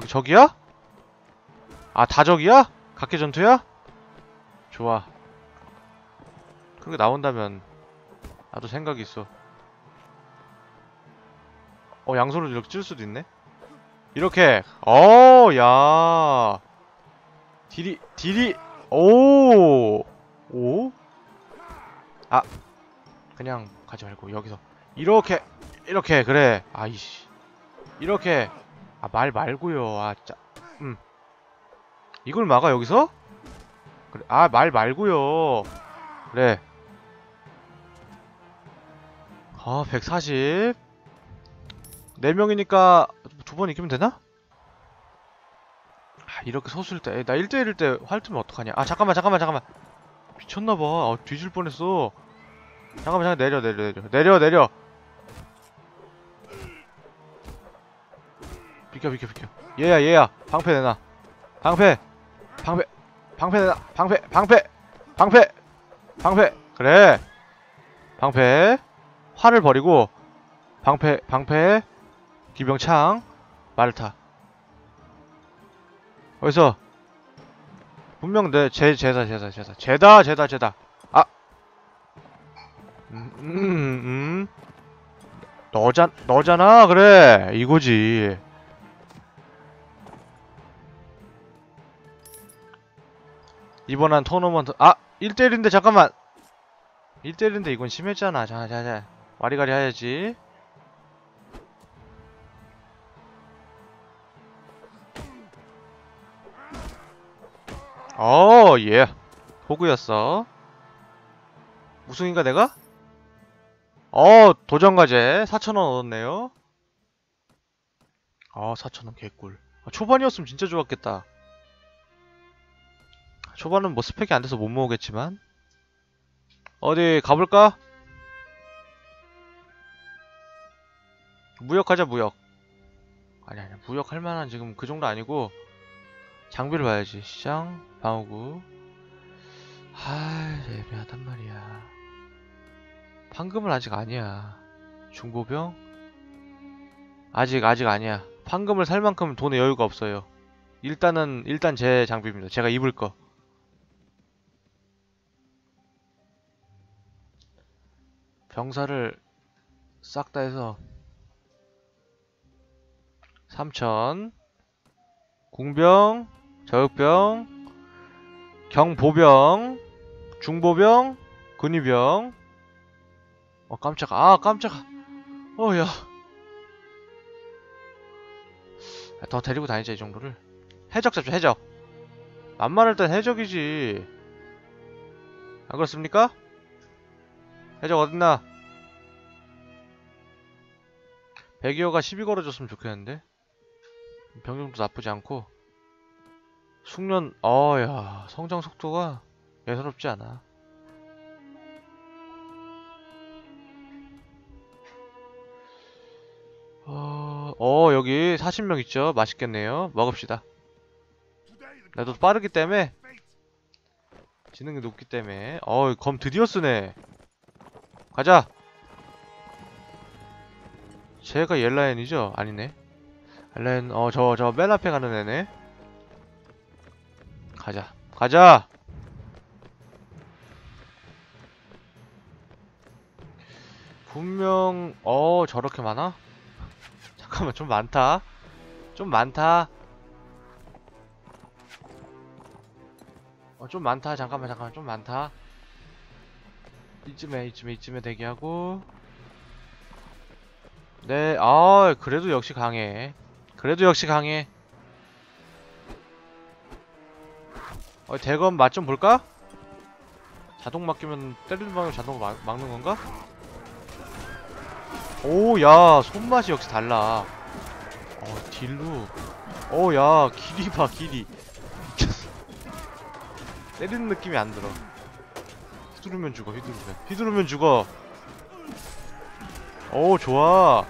저기 저기야? 아 다 저기야? 각계 전투야? 좋아. 그렇게 나온다면 나도 생각이 있어. 어 양손으로 이렇게 찔 수도 있네? 이렇게. 어야. 딜이 딜이 오. 오? 아 그냥 가지 말고 여기서. 이렇게 이렇게 그래. 아이씨. 이렇게 아 말 말고요. 아 진짜 음. 이걸 막아 여기서? 그래 아 말 말고요. 그래. 아 140 4명이니까 두 번 이기면 되나? 아 이렇게 소수일 때나 1대1일 때 활트면 어떡하냐? 아 잠깐만 잠깐만 잠깐만. 미쳤나봐. 아, 뒤질 뻔했어. 잠깐만 잠깐 내려 내려 내려. 내려 내려 비켜 비켜 비켜. 얘야 얘야. 방패 내놔. 방패. 방패. 방패 내놔. 방패 방패. 방패. 방패. 그래. 방패. 활을 버리고 방패 방패. 기병창. 말타. 어디서? 분명 내 제 제다 제다 제다 제다 제다 제다. 아. 음, 음, 음. 너잖 너잖아. 그래. 이거지 이번한 토너먼트. 아 1대1인데 잠깐만. 1대1인데 이건 심했잖아. 자자자. 와리가리 해야지. 어예. 호구였어. 우승인가 내가? 어 도전과제. 4천원 얻었네요. 아 4천원 개꿀. 아, 초반이었으면 진짜 좋았겠다 초반은 뭐 스펙이 안 돼서 못 모으겠지만. 어디 가볼까? 무역하자 무역. 아니 아니 무역 할 만한 지금 그 정도 아니고 장비를 봐야지. 시장 방어구. 아 애매하단 말이야. 판금은 아직 아니야. 중보병? 아직 아직 아니야. 판금을 살 만큼 돈에 여유가 없어요. 일단은 일단 제 장비입니다. 제가 입을 거 병사를 싹 다 해서 3천. 궁병 저역병 경보병 중보병 근위병. 어 깜짝아. 아 깜짝아. 어야. 더 데리고 다니자 이 정도를. 해적 잡자 해적. 만만할 땐 해적이지. 안 그렇습니까? 해적 어딨나? 백이어가 12 걸어줬으면 좋겠는데? 병력도 나쁘지 않고. 숙련 어야 성장 속도가 예사롭지 않아. 어, 어 여기 40명 있죠? 맛있겠네요. 먹읍시다. 나도 빠르기 때문에 지능이 높기 때문에. 어검 드디어 쓰네 가자. 쟤가 옐라엔이죠? 아니네. 옐라엔 어 저 저 맨 앞에 가는 애네. 가자. 가자! 분명 어 저렇게 많아? 잠깐만 좀 많다. 좀 많다. 어 좀 많다. 잠깐만 잠깐만. 좀 많다 이쯤에 이쯤에 이쯤에 대기하고 네, 아 그래도 역시 강해 그래도 역시 강해 어, 대검 맛 좀 볼까? 자동 맡기면 때리는 방향 자동 막, 막는 건가? 오, 야, 손맛이 역시 달라. 어, 딜루. 오, 야, 길이 봐, 길이. 미쳤어. 때리는 느낌이 안 들어. 휘두르면 죽어, 휘두르면. 휘두르면 죽어. 오, 좋아.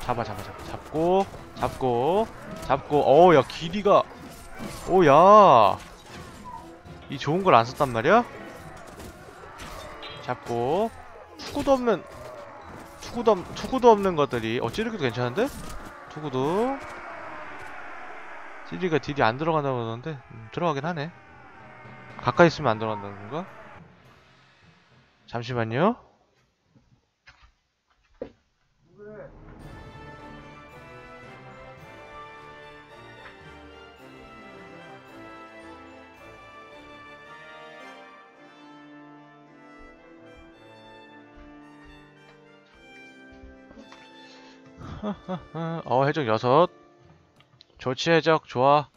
잡아, 잡아, 잡아. 잡고, 잡고, 잡고. 어우, 야, 길이가. 오, 야. 이 좋은 걸 안 썼단 말이야? 잡고. 투구도 없는, 투구도, 없- 투구도 없는 것들이 어 찌르기도 괜찮은데? 투구도 찌르기가 딜이 안 들어간다고 그러는데 음, 들어가긴 하네. 가까이 있으면 안 들어간다는 건가? 잠시만요. 어 해적 여섯 좋지 해적? 좋아.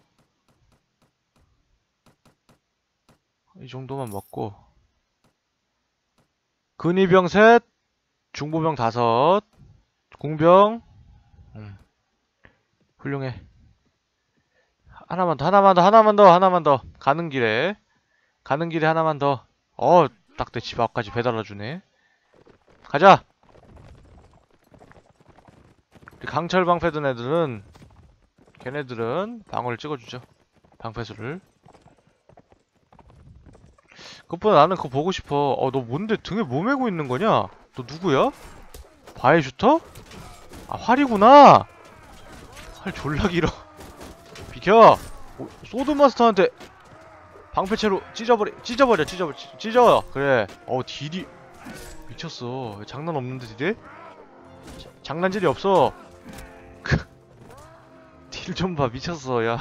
이 정도만 먹고. 근위병 셋 중보병 다섯 공병. 음. 훌륭해. 하나만 더 하나만 더 하나만 더 하나만 더. 가는 길에. 가는 길에 하나만 더어 딱 내 집 앞까지 배달와 주네. 가자! 강철 방패 든 애들은 걔네들은 방어를 찍어주죠. 방패수를. 그것보다 나는 그거 보고 싶어. 어 너 뭔데 등에 뭐 메고 있는 거냐? 너 누구야? 바이 슈터? 아 활이구나. 활 졸라 길어. 비켜. 오, 소드마스터한테 방패채로 찢어버리 찢어버려 찢어버려 찢- 찢어. 그래. 어 딜이 미쳤어. 장난 없는데 딜이? 자- 장난질이 없어 딜좀 봐. 미쳤어 야.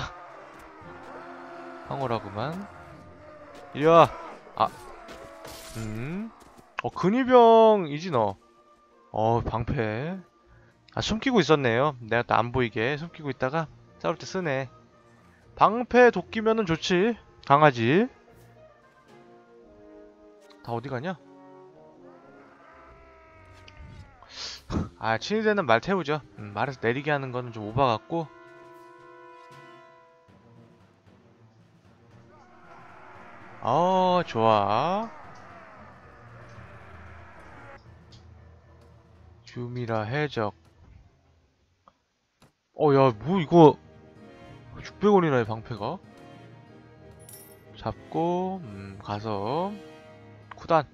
황홀하구만. 이리와. 아. 음? 어 근위병이지 너. 어 방패. 아 숨기고 있었네요. 내가 또 안 보이게 숨기고 있다가 싸울 때 쓰네. 방패 도끼면은 좋지. 강아지. 다 어디 가냐? 아 친위대는 말 태우죠. 음, 말에서 내리게 하는 거는 좀 오바 같고 어 좋아. 듀미라 해적. 어 야 뭐 이거 600원이나 해 방패가? 잡고 음 가서. 쿠단.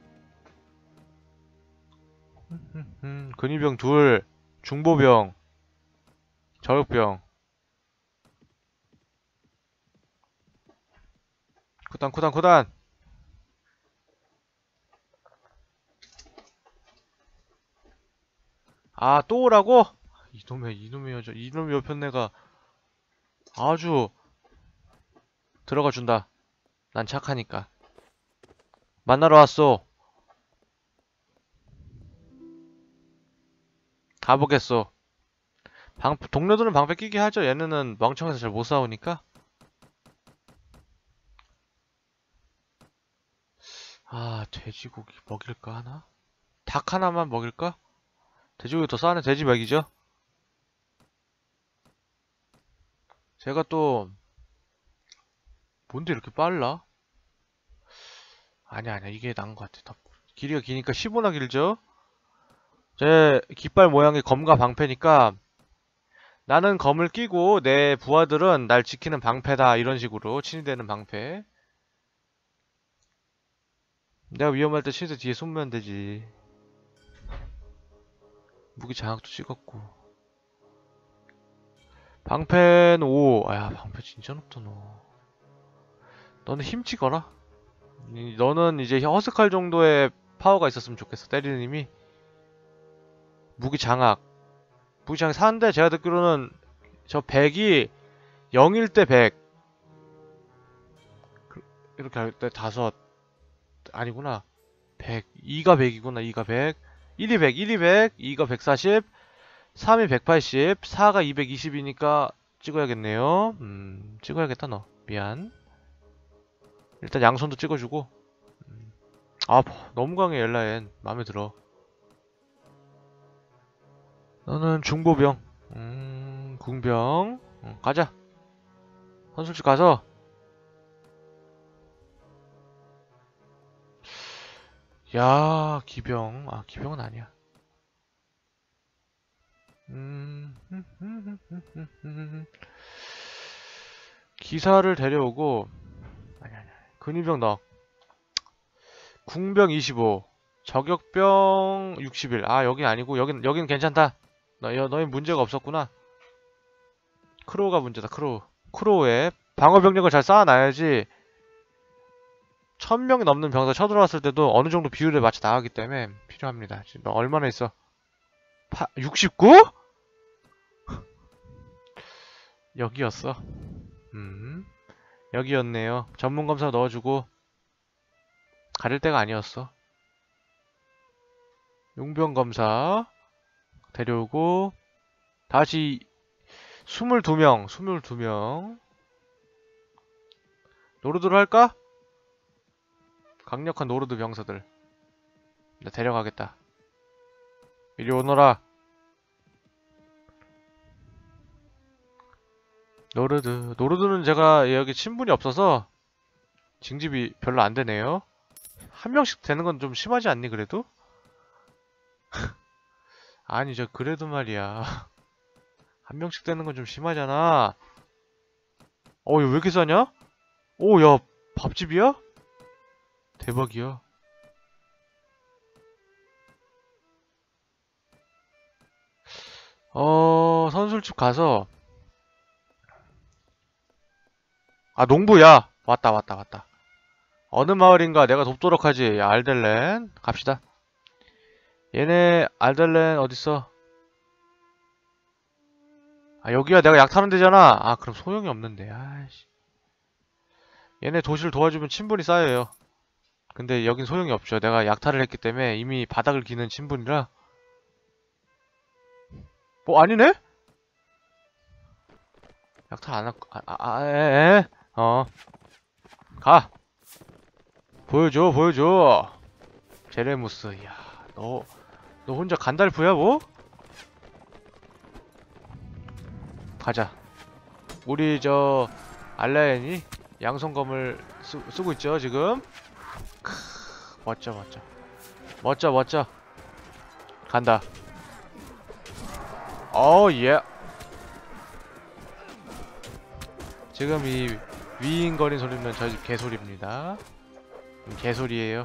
음, 근위병 둘 중보병 저격병 쿠단 쿠단 쿠단. 아 또 오라고? 이놈의 이놈의 여자 이놈의 여편네가 아주 들어가 준다. 난 착하니까. 만나러 왔어. 가보겠어. 방, 동료들은 방패 끼게 하죠. 얘네는 멍청해서 잘 못 싸우니까 아 돼지고기 먹일까 하나? 닭 하나만 먹일까? 돼지고기 더 싸네 돼지 먹이죠 제가 또 뭔데 이렇게 빨라? 아니야 아니야 이게 나은 것 같아 더 길이가 기니까 15나 길죠? 제 깃발 모양이 검과 방패니까 나는 검을 끼고 내 부하들은 날 지키는 방패다 이런 식으로 친위되는 방패 내가 위험할 때 친위대 뒤에 숨으면 되지. 무기 장악도 찍었고. 방패는 5 아야 방패 진짜 높다 너. 너는 힘 찍어라. 이- 너는 이제 허스칼 정도의 파워가 있었으면 좋겠어 때리는 힘이. 무기 장악. 무기 장악 사는데 제가 듣기로는 저 100이 0일 때 100 그- 이렇게 할 때 다섯 아니구나. 100 2가 100이구나 2가 100 1이 100 1이 100 2가 140 3이 180 4가 220이니까 찍어야겠네요. 음 찍어야겠다 너. 미안. 일단 양손도 찍어주고. 음. 아 너무 강해 엘라엔. 마음에 들어. 너는 중보병. 음 궁병. 음, 가자. 선술집 가서 야 기병 아 기병은 아니야 음 기사를 데려오고 아니 아니 근위병 넣어 궁병 25 저격병 60일. 아, 여긴 아니고, 여긴, 여긴 괜찮다. 너, 여, 너희 문제가 없었구나. 크로우가 문제다, 크로우. 크로우에 방어병력을 잘 쌓아놔야지, 1000명이 넘는 병사 쳐들어왔을 때도 어느 정도 비율에 맞춰 나가기 때문에 필요합니다. 지금 너 얼마나 있어? 파, 69? 여기였어. 음. 여기였네요. 전문검사 넣어주고, 가릴 때가 아니었어. 용병검사 데려오고 다시 22명 22명 노르드로 할까? 강력한 노르드 병사들. 나 데려가겠다. 이리 오너라. 노르드. 노르드는 제가 여기 친분이 없어서 징집이 별로 안 되네요. 한 명씩 되는 건 좀 심하지 않니 그래도? 아니 저 그래도 말이야. 한 명씩 되는 건 좀 심하잖아. 어 이거 왜 이렇게 싸냐? 오야 밥집이야? 대박이야. 어 선술집 가서. 아 농부야. 왔다 왔다 왔다. 어느 마을인가 내가 돕도록 하지. 야, 알델렌 갑시다. 얘네 알델렌 어딨어? 아 여기야. 내가 약 타는 데잖아. 아 그럼 소용이 없는데. 아이씨. 얘네 도시를 도와주면 친분이 쌓여요 근데 여긴 소용이 없죠 내가 약탈을 했기 때문에 이미 바닥을 기는 친분이라 뭐 아니네? 약탈 안 할거 아, 아, 아, 에, 에. 어. 가. 보여줘, 보여줘. 제레무스, 야, 너, 너 혼자 간달프야, 뭐? 가자. 우리 저 알라엔이 양손검을 쓰, 쓰고 있죠, 지금. 크, 멋져, 멋져. 멋져, 멋져. 간다. 어, 예. 지금 이 위인거린 소리는 저희 집 개소리입니다. 음, 개소리예요.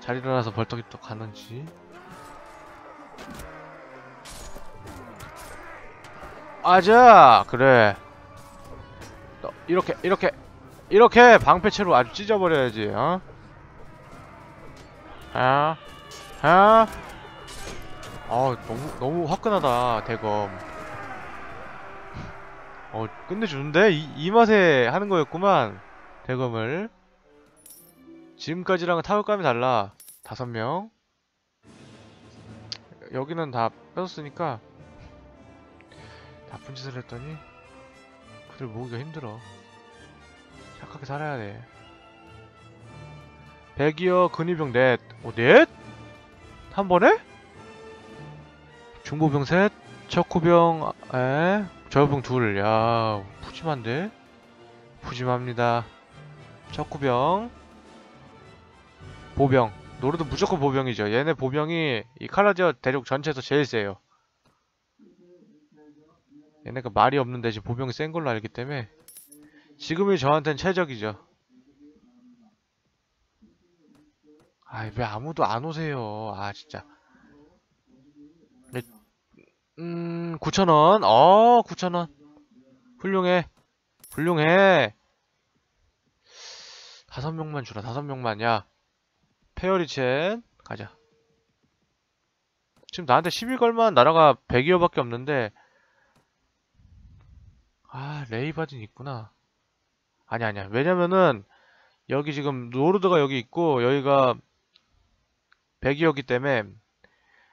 잘 일어나서 벌떡이 또 가는지. 아자 그래. 너 이렇게 이렇게 이렇게 방패채로 아주 찢어버려야지. 어? 아, 아. 어 너무 너무 화끈하다 대검. 어 끝내주는데 이, 이 맛에 하는 거였구만 대검을. 지금까지랑은 타격감이 달라. 다섯 명. 여기는 다 뺏었으니까 나쁜 짓을 했더니 그들 모으기가 힘들어. 착하게 살아야 돼. 백이어 근위병 넷. 오, 넷? 한 번에? 중보병 셋, 척후병, 에, 저병 둘. 야, 푸짐한데? 푸짐합니다. 척후병, 보병. 노르도 무조건 보병이죠. 얘네 보병이 이 칼라지어 대륙 전체에서 제일 세요. 얘네가 말이 없는 대신 보병이 센 걸로 알기 때문에 지금이 저한텐 최적이죠. 아이 왜 아무도 안 오세요. 아 진짜. 네, 음 9천원. 어 9천원. 훌륭해. 훌륭해. 다섯 명만 주라. 다섯 명만. 야. 페어리첸 가자. 지금 나한테 10일 걸만 나라가 100이어밖에 없는데 아 레이바딘 있구나. 아니 아니야. 왜냐면은 여기 지금 노르드가 여기 있고 여기가 100이었기 때문에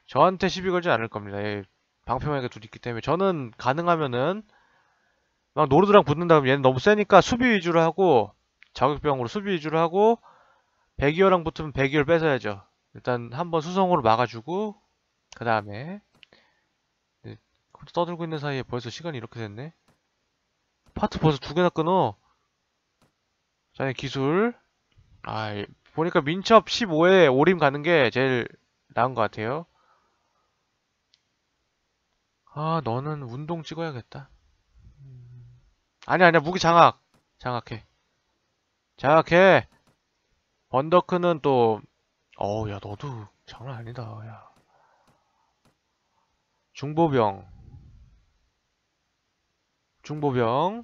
저한테 시비 걸지 않을 겁니다. 예, 방패망이가 둘이 있기 때문에 저는 가능하면은 막 노르드랑 붙는다 면 얘는 너무 세니까 수비 위주로 하고 자격병으로 수비 위주로 하고 100이어랑 붙으면 100이어를 뺏어야죠. 일단 한번 수성으로 막아주고 그 다음에 네, 떠들고 있는 사이에 벌써 시간이 이렇게 됐네. 파트 벌써 두 개나 끊어. 자네 기술 아 보니까 민첩 15에 오림 가는 게 제일 나은 것 같아요. 아, 너는 운동 찍어야겠다. 음. 아니, 아니야, 무기 장악. 장악해. 자약해 번더크는 또 어우 야 너도 장난 아니다 야 중보병 중보병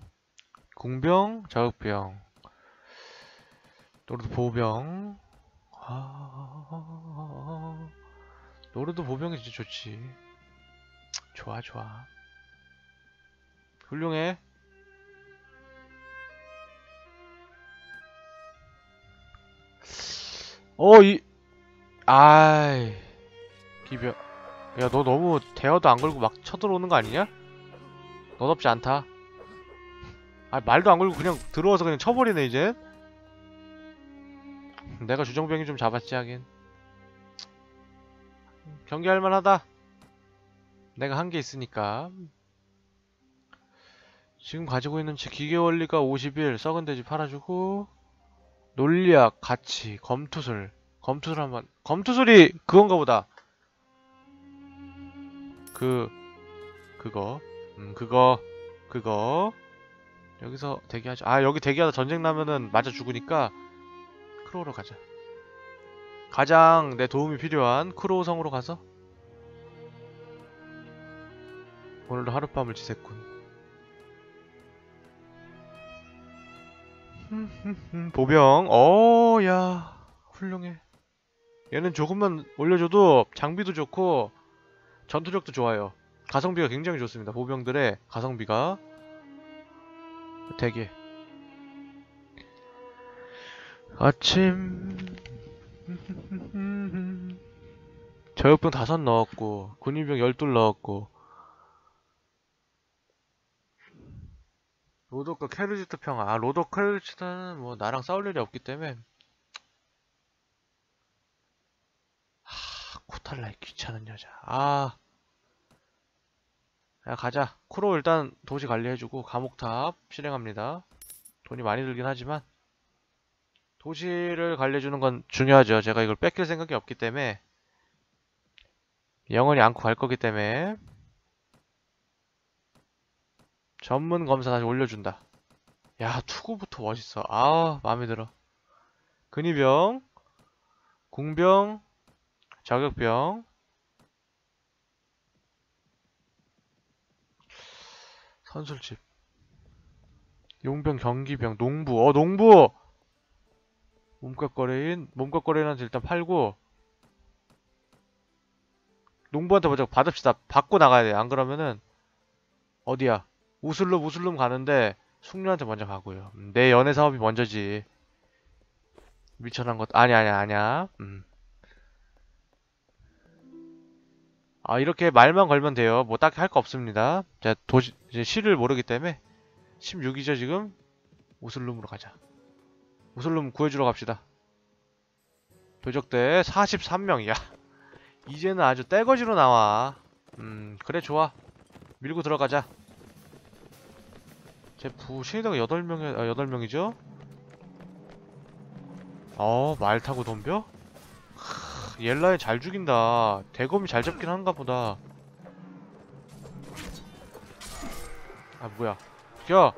궁병 자극병 노르드 보병 아 노르드 보병이 진짜 좋지 좋아 좋아 훌륭해 어, 이, 아이, 기병. 야, 너 너무 대어도 안 걸고 막 쳐들어오는 거 아니냐? 너답지 않다. 아, 말도 안 걸고 그냥 들어와서 그냥 쳐버리네, 이제. 내가 주정병이 좀 잡았지, 하긴. 경기할 만하다. 내가 한 게 있으니까. 지금 가지고 있는 치 기계원리가 51, 썩은 돼지 팔아주고, 논리학, 가치, 검투술. 검투술 한번. 검투술이 그건가 보다. 그, 그거. 음, 그거. 그거. 여기서 대기하자. 아, 여기 대기하다 전쟁 나면은 맞아 죽으니까 크로우로 가자. 가장 내 도움이 필요한 크로우 성으로 가서 오늘도 하룻밤을 지샜군. 보병, 어, 야, 훌륭해. 얘는 조금만 올려줘도 장비도 좋고 전투력도 좋아요. 가성비가 굉장히 좋습니다. 보병들의 가성비가 되게 아침 저역병 다섯 넣었고 군인병 열둘 넣었고 로더과 캐르지트 평화. 아, 로더 캐르지트는 뭐 나랑 싸울 일이 없기 때문에. 하, 코탈라이 귀찮은 여자. 아. 야, 가자. 쿠로 일단 도시 관리해주고 감옥탑 실행합니다. 돈이 많이 들긴 하지만 도시를 관리해주는 건 중요하죠. 제가 이걸 뺏길 생각이 없기 때문에 영원히 안고 갈 거기 때문에 전문 검사 다시 올려준다. 야, 투구부터 멋있어. 아, 마음에 들어. 근위병, 궁병, 자격병. 선술집. 용병, 경기병, 농부. 어, 농부! 몸값 거래인, 몸값 거래인한테 일단 팔고, 농부한테 먼저 받읍시다. 받고 나가야 돼. 안 그러면은, 어디야? 우슬룸 우슬룸 가는데 숙녀한테 먼저 가고요. 음, 내 연애 사업이 먼저지. 미천한 것 아니 아니 아니야. 음. 아 이렇게 말만 걸면 돼요. 뭐 딱히 할 거 없습니다. 자 도시 시를 모르기 때문에 16이죠 지금. 우슬룸으로 가자. 우슬룸 구해주러 갑시다. 도적대 43명. 야 이제는 아주 떼거지로 나와. 음 그래 좋아. 밀고 들어가자. 제 부신이다가 8명이, 아, 8명이죠? 어, 말 타고 덤벼? 크, 옐라에 잘 죽인다. 대검이 잘 잡긴 한가 보다. 아, 뭐야. 야!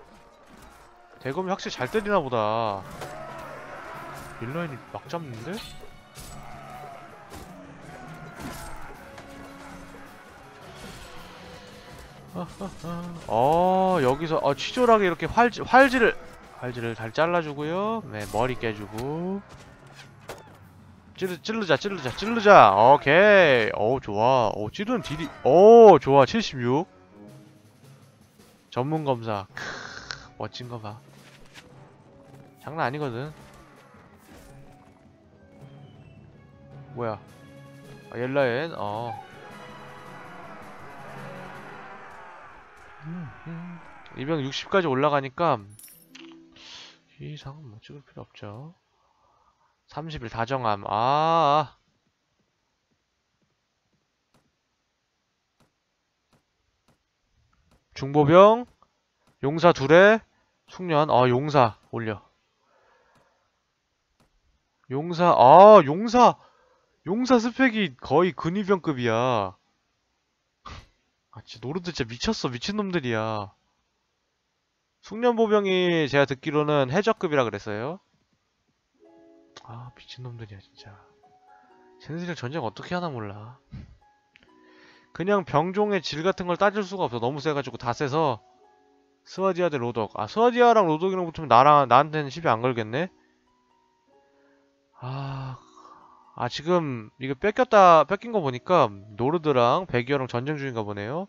대검이 확실히 잘 때리나 보다. 옐라인이 막 잡는데? 어 여기서 어 치졸하게 이렇게 활지, 활지를 활지를 잘 잘라주고요. 네 머리 깨주고. 찌르, 찌르자 찌르자 찌르자. 오케이. 오 좋아. 오 찌르는 딜이 오 좋아. 76 전문검사. 크 멋진거 봐. 장난 아니거든 뭐야? 아, 옐라엔 어. 260까지 올라가니까 이 이상은 뭐 찍을 필요 없죠. 30일 다정함. 아 중보병 용사 둘에 숙련 아 용사 올려. 용사 아 용사 용사 스펙이 거의 근위병급이야 아, 진짜 노르드 진짜 미쳤어. 미친놈들이야. 숙련보병이 제가 듣기로는 해적급이라 그랬어요. 아 미친놈들이야 진짜 쟤네들 전쟁 어떻게 하나 몰라 그냥 병종의 질 같은 걸 따질 수가 없어 너무 세가지고 다 세서 스와디아 대 로덕 아 스와디아랑 로덕이랑 붙으면 나랑 나한테는 시비 안 걸겠네 아, 아 지금 이거 뺏겼다 뺏긴 거 보니까 노르드랑 베기어랑 전쟁 중인가 보네요